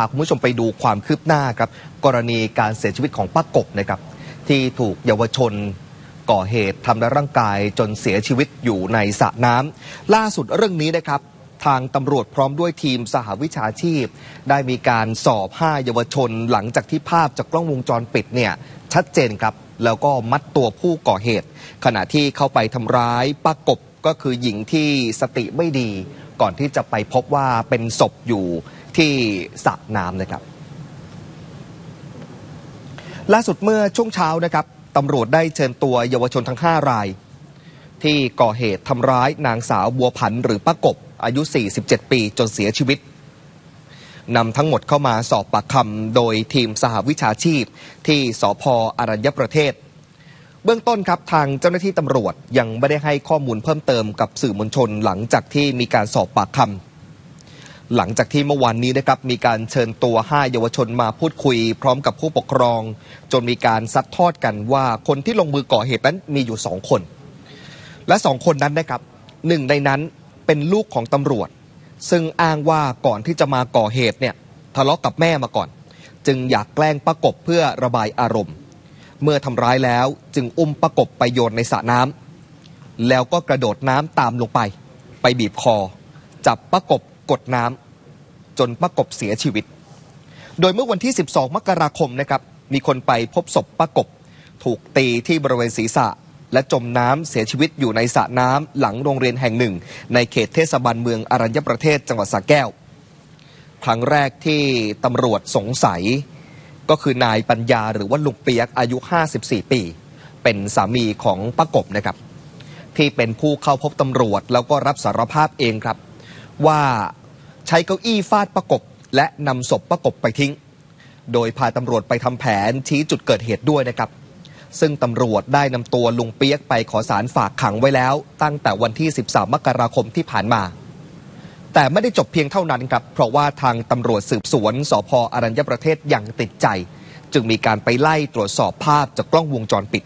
าคุณผู้ชมไปดูความคืบหน้าครับ กรณีการเสียชีวิตของป้ากบนะครับที่ถูกเยาวชนก่อเหตุทำร้ายร่างกายจนเสียชีวิตอยู่ในสระน้ำล่าสุดเรื่องนี้นะครับ ทางตำรวจพร้อมด้วยทีมสหวิชาชีพ ได้มีการสอบ 5 เยาวชน หลังจากที่ภาพจากกล้องวงจรปิดเนี่ยชัดเจนครับ แล้วก็มัดตัวผู้ก่อเหตุ ขณะที่เข้าไปทำร้ายป้ากบก็คือหญิงที่สติไม่ดี ก่อนที่จะไปพบว่าเป็นศพอยู่ ที่สระน้ำนะครับ ล่าสุดเมื่อช่วงเช้านะครับตำรวจได้เชิญตัวเยาวชนทั้ง 5 ราย ที่ก่อเหตุทำร้ายนางสาวบัวผันหรือป้ากบอายุ 47 ปีจนเสียชีวิตนำทั้งหมดเข้ามาสอบปากคำโดยทีมสหวิชาชีพ ที่สพอรัญญประเทศ เบื้องต้นครับทางเจ้าหน้าที่ตำรวจยังไม่ได้ให้ข้อมูลเพิ่มเติมกับสื่อมวลชนหลังจากที่มีการสอบปากคำ หลังจากที่เมื่อวานนี้นะครับมีการเชิญตัว 5 เยาวชนมาพูดคุย พร้อมกับผู้ปกครอง จนมีการซัดทอดกันว่าคนที่ลงมือก่อเหตุนั้นมีอยู่ 2 คน และ 2 คนนั้นนะครับหนึ่งในนั้นเป็นลูกของตำรวจ ซึ่งอ้างว่าก่อนที่จะมาก่อเหตุเนี่ยทะเลาะกับแม่มาก่อน จึงอยากแกล้งประกบเพื่อระบายอารมณ์ เมื่อทำร้ายแล้วจึงอุ้มประกบไปโยนในสระน้ำแล้วก็กระโดดน้ำตามลงไป ไปบีบคอ จับประกบ กดน้ำจนประกบเสียชีวิต โดยเมื่อวันที่ 12 มกราคมนะครับ มีคนไปพบศพประกบ ถูกตีที่บริเวณศีรษะ และจมน้ำเสียชีวิตอยู่ในสระน้ำหลังโรงเรียนแห่งหนึ่ง ในเขตเทศบาลเมืองอรัญญประเทศจังหวัดสระแก้ว ครั้งแรกที่ตำรวจสงสัย ก็คือนายปัญญาหรือว่าลุงเปียกอายุ 54 ปี เป็นสามีของป้ากบนะครับที่เป็นผู้เข้าพบตำรวจแล้วก็รับสารภาพเองครับ ว่า ใช้เก้าอี้ฟาดประกบ และนำศพประกบไปทิ้ง โดยพาตำรวจไปทำแผนชี้จุดเกิดเหตุด้วยนะครับ ซึ่งตำรวจได้นำตัวลุงเปียกไปขอสารฝากขังไว้แล้ว ตั้งแต่วันที่ 13 มกราคมที่ผ่านมา แต่ไม่ได้จบเพียงเท่านั้นครับ เพราะว่าทางตำรวจสืบสวนสพอรัญญประเทศยังติดใจ จึงมีการไปไล่ตรวจสอบภาพจากกล้องวงจรปิด